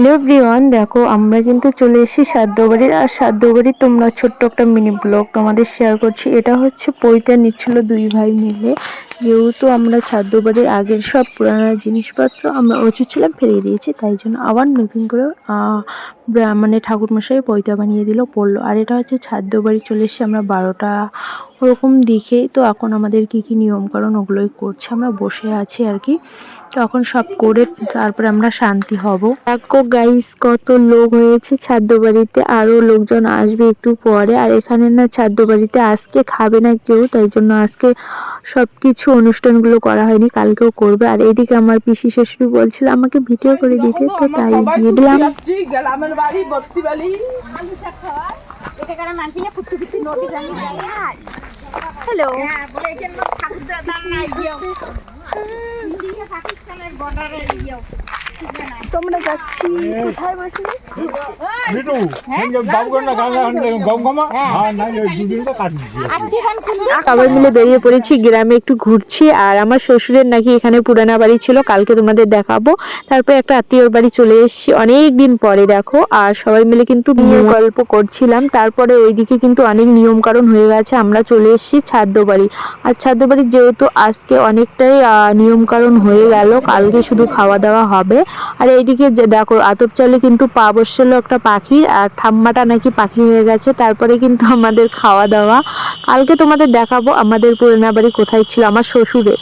Hello everyone দেখো, আমরা কিন্তু চলে এসেছি সাদ্যবাড়ির আর সাদ্যবাড়ির তোমরা ছোট্ট একটা মিনি ব্লগ তোমাদের শেয়ার করছি। এটা হচ্ছে পৈতা নিচ্ছিল দুই ভাই মিলে। যেহেতু আমরা সাদ্যবাড়ির আগের সব পুরানো জিনিসপত্র আমরা উচিত ছিলাম ফেলে দিয়েছি, তাই জন্য আবার নতুন করে মানে ঠাকুরমশাই পৈতা বানিয়ে দিল, পড়ল। আর এটা হচ্ছে ছাদ্য বাড়ি, চলে এসেছি আমরা বারোটা ওরকম দিকে। তো এখন আমাদের কি কি নিয়মকানুন ওগুলোই করছে। আমরা বসে আছি আর কি। তখন সব করে তারপরে আমরা শান্তি হব। দেখো গাইস কত লোক হয়েছে ছাদ্য বাড়িতে। আরও লোকজন আসবে একটু পরে। আর এখানে না ছাদ্য বাড়িতে আজকে খাবে না কেউ, তাই জন্য আজকে সবকিছু অনুষ্ঠানগুলো করা হয়নি কালকেও করবে। আর এদিকে আমার পিসি শ্বশুর বলছিল আমাকে ভিডিও করে দিতে। তো তাই দিয়ে দিলাম। গ্রামের বাড়ি বস্তি হ্যালো। না গাঙ্গা গম গমা হ্যাঁ। না দুদিন তো কাটি সবাই মিলে বেরিয়ে পড়েছি গ্রামে একটু ঘুরছি আর আমার শ্বশুরের নাকি এখানে পুরানা বাড়ি ছিল কালকে তোমাদের দেখাবো। তারপরে একটা আত্মীয়র বাড়ি চলে এসেছি অনেক দিন পরে দেখো আর সবাই মিলে কিন্তু বিয়ের গল্প করছিলাম। তারপরে ওইদিকে কিন্তু অনেক নিয়ম কারণ হয়ে গেছে আমরা চলে এসেছি ছাদ্য বাড়ি আর ছাদ্য বাড়ির যেহেতু আজকে অনেকটাই নিয়ম কারণ হয়ে গেল কালকে শুধু খাওয়া দাওয়া হবে। আর এইদিকে যে দেখো, আতপ চালে কিন্তু পা বসছিল একটা পাখি, আর ঠাম্মাটা নাকি পাখি হয়ে গেছে, তারপরে কিন্তু আমাদের খাওয়া দাওয়া। কালকে তোমাদের দেখাবো আমাদের পুরোনা বাড়ি কোথায় ছিল, আমার শ্বশুরের